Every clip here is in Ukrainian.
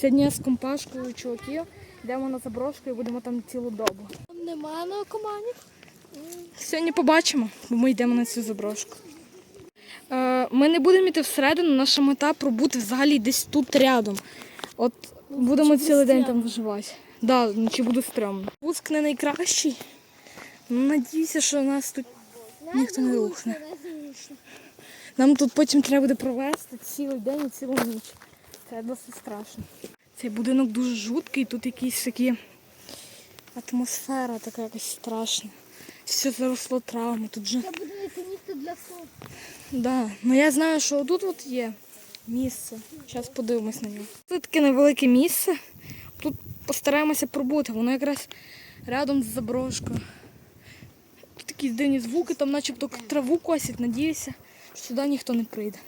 Сьогодні я з компашкою чуваків йдемо на заброшку і будемо там цілу добу. Нема наркоманів. Сьогодні побачимо, бо ми йдемо на цю заброшку. Е, ми не будемо йти всередину, наша мета пробути взагалі десь тут рядом. От будемо цілий день там виживати. Да, ну, чи буде стрьомно. Пуск не найкращий. Ну, надіюся, що нас тут ніхто не рухне. Нам тут потім треба буде провести цілий день і цілу ніч. Це досить страшно. Цей будинок дуже жуткий, тут якісь такі атмосфера така якась страшна. Все заросло травми. Тут же. Це буде місце для сну. Да. Ну я знаю, що тут от є місце. Зараз подивимось на нього. Це таке невелике місце. Тут постараємося пробути. Воно якраз рядом з заброшкою. Тут такі дивні звуки, там начебто траву косять, надіюся, що сюди ніхто не прийде.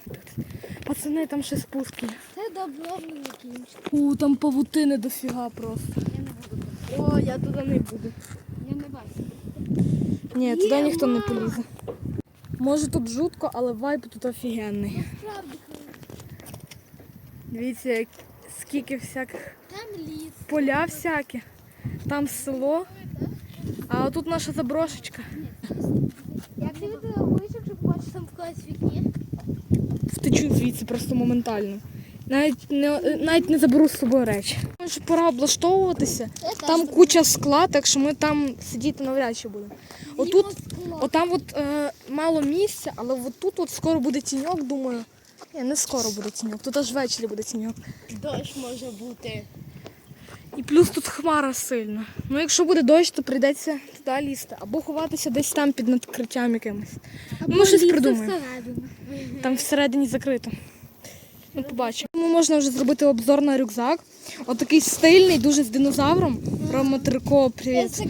Пацани, там ще спуски. Не закінчить. У, там павутини дофіга просто. Я не буду. О, я туди не буду. Я не бачу. Ні, туди ніхто не полізе. Може тут жутко, але вайб тут офігенний. Дивіться, як- скільки всяких там ліс. поля всякі, там село, а тут наша заброшечка. Як ти відреагуєш, якщо побачиш там в когось вікні? Втечу звідси просто моментально. Навіть не, навіть не заберу з собою речі. Що пора облаштовуватися. Там куча скла, так що ми там сидіти навряд чи будемо. Отут, отам от е, мало місця, але от тут от скоро буде тіньок, думаю. Ні, не скоро буде тіньок, тут аж ввечері буде тіньок. Дощ може бути. І плюс тут хмара сильна. Ну якщо буде дощ, то прийдеться туди лізти. Або ховатися десь там під надкриттям якимось. Ну, ми щось придумаємо. Там всередині закрито. Ну, побачимо. Можна вже зробити обзор на рюкзак. Отакий стильний, дуже з динозавром. Рома Трико, привіт. це.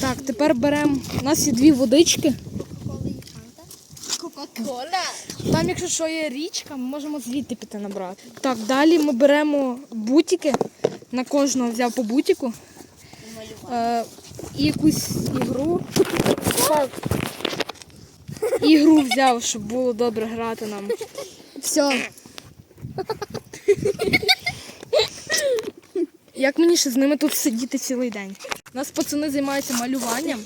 Так, тепер беремо. У нас є дві водички. Кока-кола. Там, якщо що є річка, ми можемо звідти піти набрати. Так, далі ми беремо бутики. На кожного взяв по бутіку. Е, і якусь ігру. Так. Ігру взяв, щоб було добре грати нам. Все. Як мені ще з ними тут сидіти цілий день? У нас пацани займаються малюванням.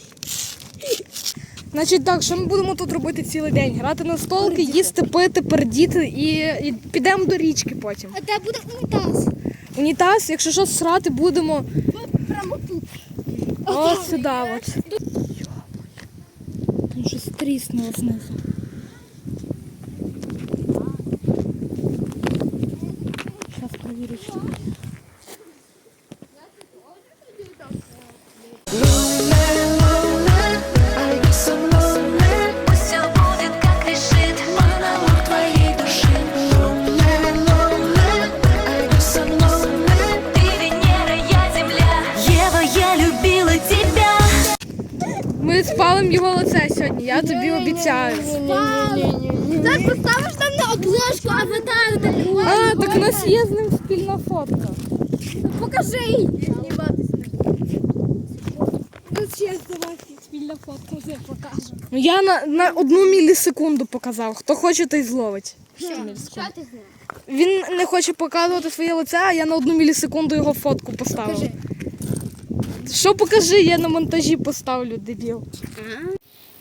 Значить так, що ми будемо тут робити цілий день? Грати на столки, їсти, пити, пердіти і, і підемо до річки потім. А де буде унітаз? Унітаз, якщо що срати, будемо Прямо тут. ось сюди. От. Там щось тріснуло знизу. Ми спалимо його лице сьогодні, я тобі обіцяю. Так поставиш там на обложку аватар таку. А, так у нас є з ним спільна фотка. Покажи. Спільна фотка покажу. Ну, Я на, на одну мілісекунду показав. Хто хоче, той зловить. Що? Що ти знаєш? Він не хоче показувати своє лице, а я на одну мілісекунду його фотку поставив. Покажи. Що покажи, я на монтажі поставлю, дебіл.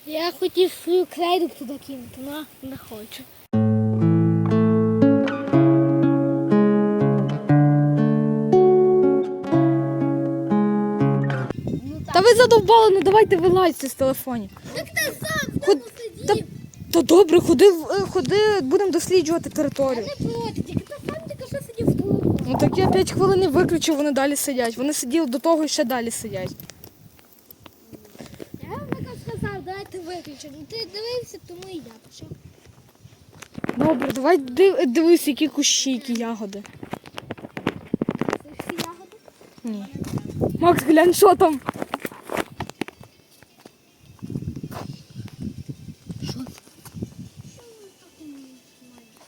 Я хотів свою крейду туди кинути, але не хочу. Та ви задовбали, ну давайте вилазьте з телефонів. Так ти сам Ход... Та, та добре, ходи, в- е, ходи, будемо досліджувати територію. не проти, тільки ти сам тільки що сидів в телефоні. Ну так я 5 хвилин і виключив, вони далі сидять. Вони сиділи до того і ще далі сидять. Я вам так сказав, давайте виключимо. Ну, Ти дивився, тому і я пішов. Добре, давай див, дивись, які кущі, які ягоди. Це всі ягоди. Ні. Макс, глянь, що там?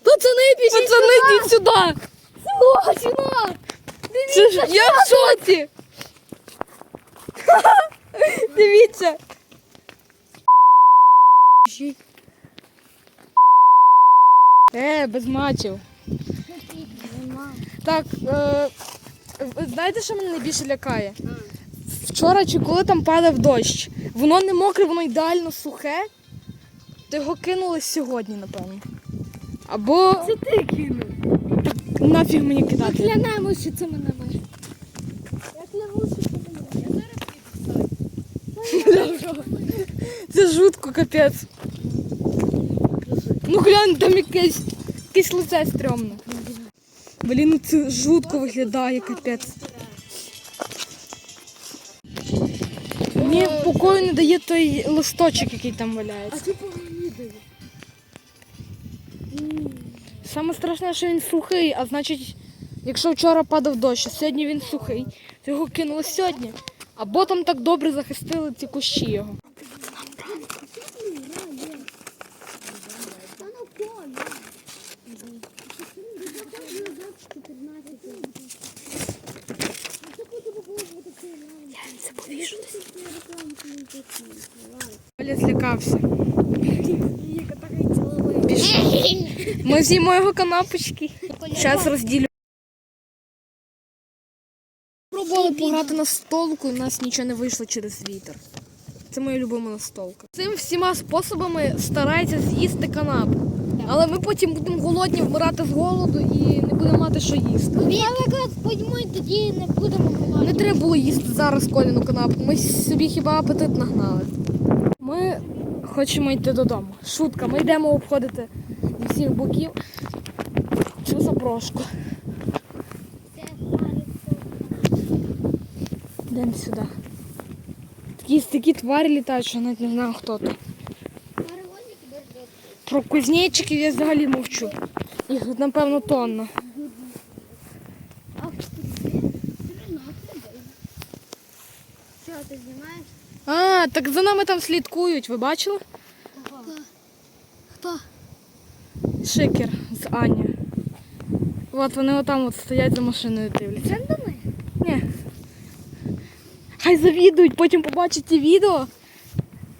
Пацани, Пацани, йдіть сюди! О, сюди! Це ж я в шоці! Дивіться! Е, без матчів. Так, е, знаєте, що мене найбільше лякає? Вчора чи коли там падав дощ, воно не мокре, воно ідеально сухе, то його кинули сьогодні, напевно. Або Це ти кинув. Нафіг мені кидати. Клянемося, що це мене може. Я клянуся, що це мене. Я зараз Це жутко, капець. Ну глянь, там якесь, якесь лице стрьомне. Блін, ну це жутко виглядає, капець. Мені покою не дає той листочок, який там валяється. Саме страшне, що він сухий, а значить, якщо вчора падав дощ, а сьогодні він сухий, то його кинули сьогодні. Або там так добре захистили ці кущі його. Та ну поле. Ми з'їмо його канапочки. Зараз розділю. Пробували пограти на столку, і в нас нічого не вийшло через вітер. Це моя любима настолка. Цим всіма способами старається з'їсти канапу. Але ми потім будемо голодні вмирати з голоду і не будемо мати що їсти. Наприклад, подьмо і тоді не будемо Не треба було їсти зараз коліну канапку. Ми собі хіба апетит нагнали. Ми хочемо йти додому. Шутка, ми йдемо обходити зі всіх боків цю заброшку. Йдемо сюди. Такі, такі тварі літають, що навіть не знаю хто то. Про кузнечиків я взагалі мовчу. Їх тут, напевно, тонна. Що, ти знімаєш? А, так за нами там слідкують, ви бачили? Хто? Шикер з Ані. От вони отам от стоять за машиною дивляться. Це до мене? Ні. Хай завідують, потім побачать ті відео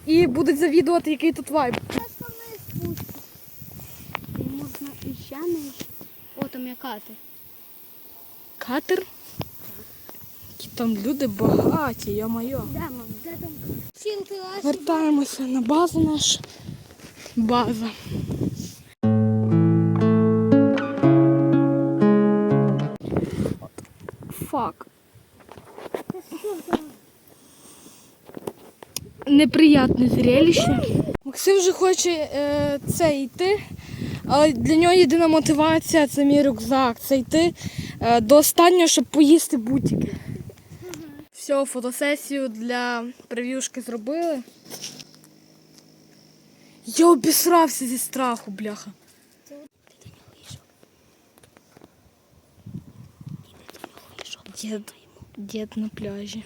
і будуть завідувати, який тут вайб. Просто ми спустимо. Можна іще нижче. О, там якати. Катер? Які там люди багаті, я мам? Де там? Вертаємося на базу нашу. База. Фак. Неприятне зрелище. Максим вже хоче е, це йти, але для нього єдина мотивація це мій рюкзак. Це йти е, до останнього, щоб поїсти бутики. Все, фотосесію для прев'юшки зробили. Я обісрався зі страху, бляха. Дід, дід на пляжі.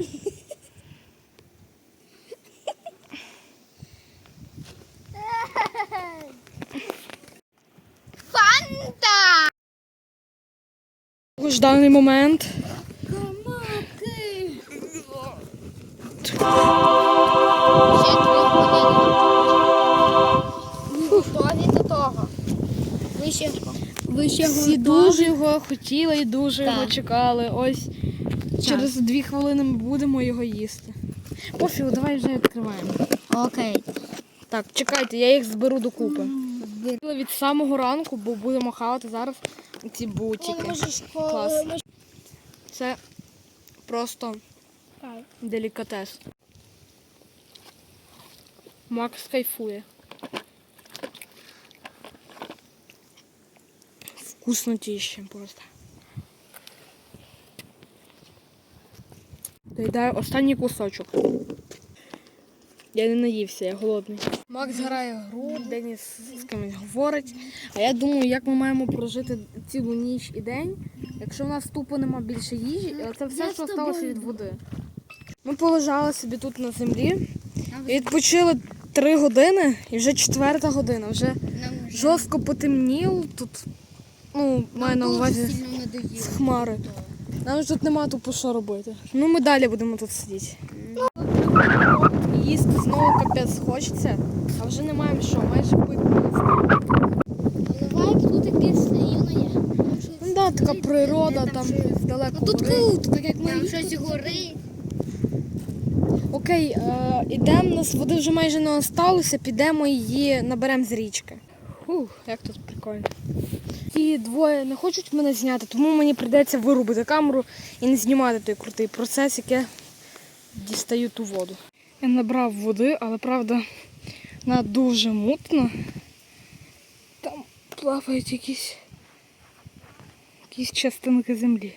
Фанта! Жданий момент. Готові до того. Ви ще, ви ще Всі дуже його хотіли і дуже його чекали. Ось через дві хвилини ми будемо його їсти. Пофігу, давай вже відкриваємо. Окей. Так, чекайте, я їх зберу докупи. Від самого ранку, бо будемо хавати зараз ці бутики. Клас. Це просто делікатес. Макс кайфує. Вкуснотіще просто. Доїдаю останній кусочок. Я не наївся, я голодний. Макс грає гру, Деніс з кимось говорить. А я думаю, як ми маємо прожити цілу ніч і день, якщо в нас тупо нема більше їжі, це все, Я що залишилося від води. Ми полежали собі тут на землі і відпочили три години, і вже четверта година. Вже жорстко потемніло тут. Ну, маю на увазі з хмари. Нам ж тут нема тупо що робити. Ну ми далі будемо тут сидіти. Їсти знову капець хочеться, а вже не маємо що, майже вайб тут наївно. Ну да, така природа, там далеко. Ну тут круто, так як ми. Щось горить. Окей, е, ідемо, нас води вже майже не осталося, підемо її наберемо з річки. Ух, як тут прикольно. Ті двоє не хочуть мене зняти, тому мені прийдеться вирубити камеру і не знімати той крутий процес, яке дістаю ту воду. Я набрав води, але правда вона дуже мутна. Там плавають якісь, якісь частинки землі.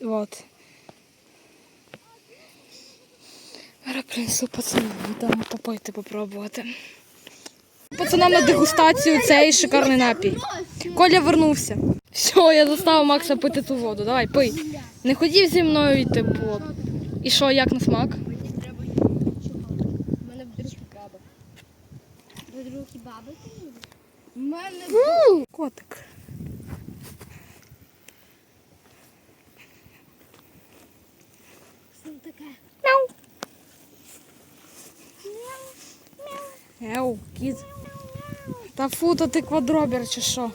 От. Принесу пацанам, там попойте попробувати. Пацанам на дегустацію цей шикарний напій. Коля вернувся. Все, я заставив Макса пити ту воду. Давай, пий. Не хотів зі мною йти воду. І що, як на смак? У мене вдруг баба. У мене Котик. що таке? Еу, кіт. Та фу, то ти квадробір чи що?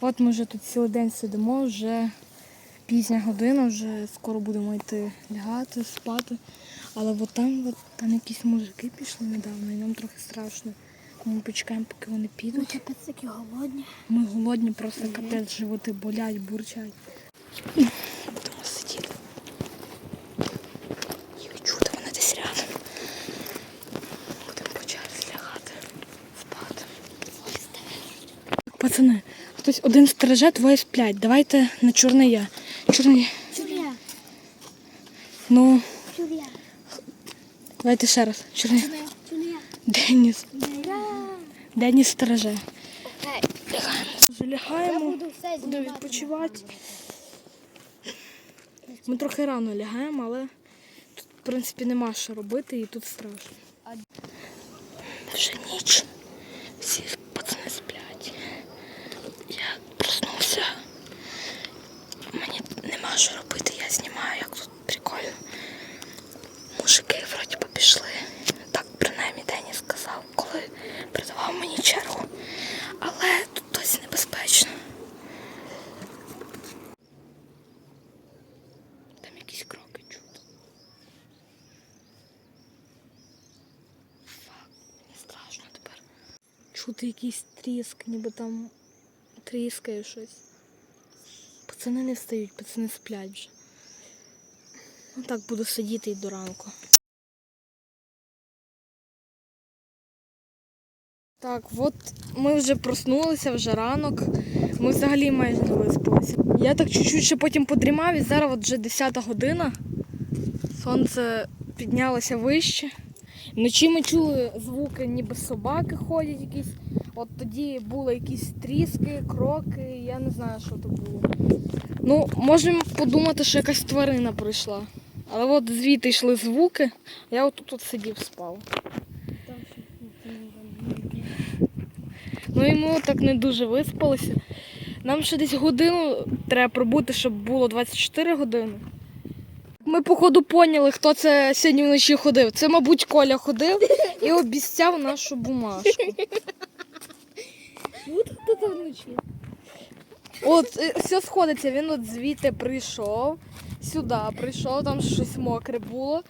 От ми вже тут цілий день сидимо, вже пізня година, вже скоро будемо йти лягати, спати. Але от там, от, там якісь мужики пішли недавно, і нам трохи страшно. Ми почекаємо, поки вони підуть. Капець такі голодні. Ми голодні, просто капець, животи болять, бурчать. Будемо сидіти. Їх чути, вони десь рядом. Будемо по черзі лягати, спати. Пацани, хтось один стереже, двоє сплять. Давайте на чорне я. Чорний. Чуря, Ну, чуря, давайте ще раз. Чорний. чуря, чуря. Деніс. Деніс стереже. Лягаємо. Буду відпочивати. Ми трохи рано лягаємо, але тут, в принципі, нема що робити і тут страшно. Вже ніч. Всі пацани сплять. Я проснувся. Мені нема що робити, я знімаю, як тут прикольно. Мужики вроді би пішли. Так принаймні Дені сказав, коли придавав мені чергу. Але тут досі небезпечно. Там якісь кроки чути. Фак, мені страшно тепер. Чути якийсь тріск, ніби там тріскає щось. Пацани не встають, пацани сплять вже. Ну так буду сидіти і до ранку. Так, от ми вже проснулися, вже ранок. Ми взагалі майже не виспалися. Я так чуть-чуть ще потім подрімав і зараз от вже 10 година. Сонце піднялося вище. Вночі ми чули звуки, ніби собаки ходять якісь. От тоді були якісь тріски, кроки, я не знаю, що то було. Ну, можемо подумати, що якась тварина прийшла. Але от звідти йшли звуки, а я отут от сидів спав. Ну і ми так не дуже виспалися. Нам ще десь годину треба пробути, щоб було 24 години. Ми, походу, поняли, хто це сьогодні вночі ходив. Це, мабуть, Коля ходив і обіцяв нашу бумажку. От хто там вночі? От е, все сходиться, він от звідти прийшов, сюди прийшов, там щось мокре було.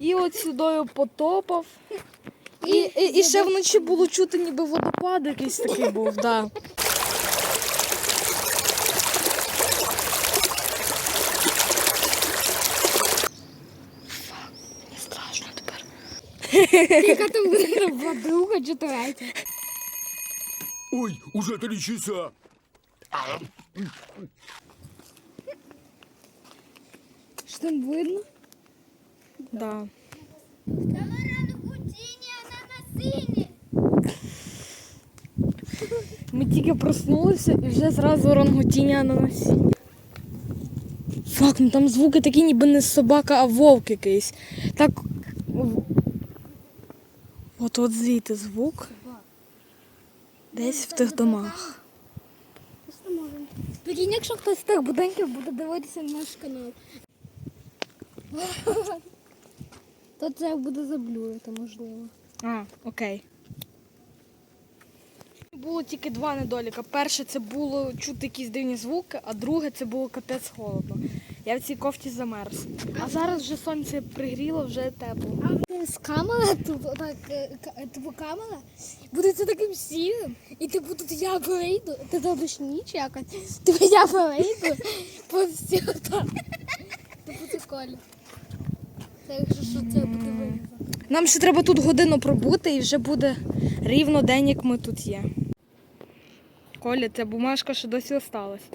І от сюдою потопав. І, і, і ще вночі було чути, ніби водопад якийсь такий був, да. Фак, мені страшно тепер. Яка там буде була друга чи третя? Ой, уже три часа. Що там видно? Да. Ми тільки проснулися і вже зразу рангутіння на носі. Фак, ну там звуки такі, ніби не собака, а вовк якийсь. Так. От от звідти звук. Десь в тих домах. Прикинь, якщо хтось з тих будинків буде дивитися наш канал. То це буде заблюрити, можливо. А, окей. Було тільки два недоліка. Перше це було чути якісь дивні звуки, а друге це було капець холодно. Я в цій кофті замерз. А зараз вже сонце пригріло, вже тепло. З камера тут, е, ка- типу камера, буде це таким сірим, і типу тут я вийду, ти зробиш ніч якось, типу я вийду, повсі отак. Типу це колі. Це якщо що це буде вирізано. Нам ще треба тут годину пробути і вже буде рівно день, як ми тут є. Коля, ця бумажка ще досі осталась.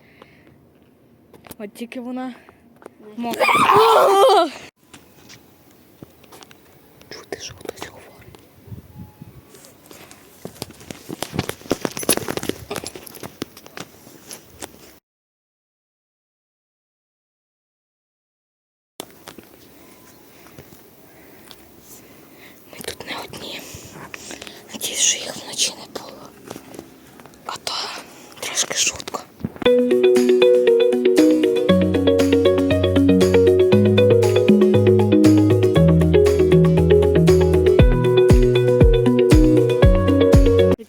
От тільки вона мокра. Чути, що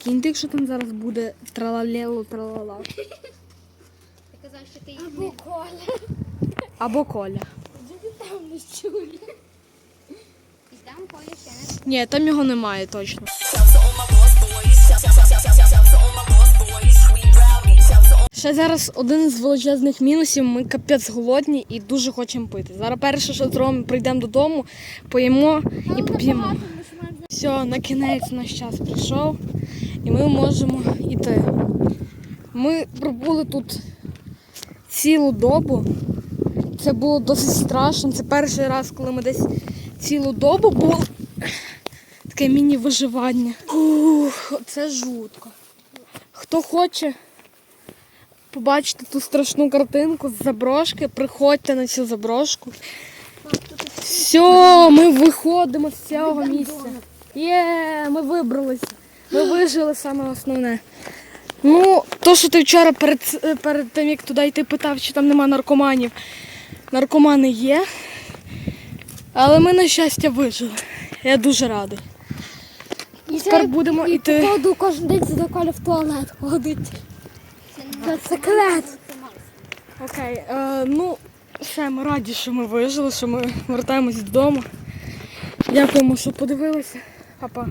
Прикиньте, якщо там зараз буде тралалело тралала. Ти казав, що ти їх Або коля. Або Коля. Там не чує. І там коля ще не Ні, там його немає точно. Ще зараз один з величезних мінусів. Ми капець голодні і дуже хочемо пити. Зараз перше, що зробимо, прийдемо додому, поїмо і поп'ємо. Все, на кінець наш час прийшов, і ми можемо йти. Ми пробули тут цілу добу. Це було досить страшно. Це перший раз, коли ми десь цілу добу було таке міні-виживання. Ух, це жутко. Хто хоче побачити ту страшну картинку з заброшки, приходьте на цю заброшку. Все, ми виходимо з цього місця. Є, ми вибралися. Ми вижили саме основне. Ну, то, що ти вчора перед, перед тим, як туди йти, питав, чи там нема наркоманів. Наркомани є. Але ми, на щастя, вижили. Я дуже радий. І Тепер будемо йти. Походу кожен день сюди коля в туалет ходить. Це секрет. Окей, е, ну, все, ми раді, що ми вижили, що ми вертаємось додому. Дякуємо, що подивилися. Па-па.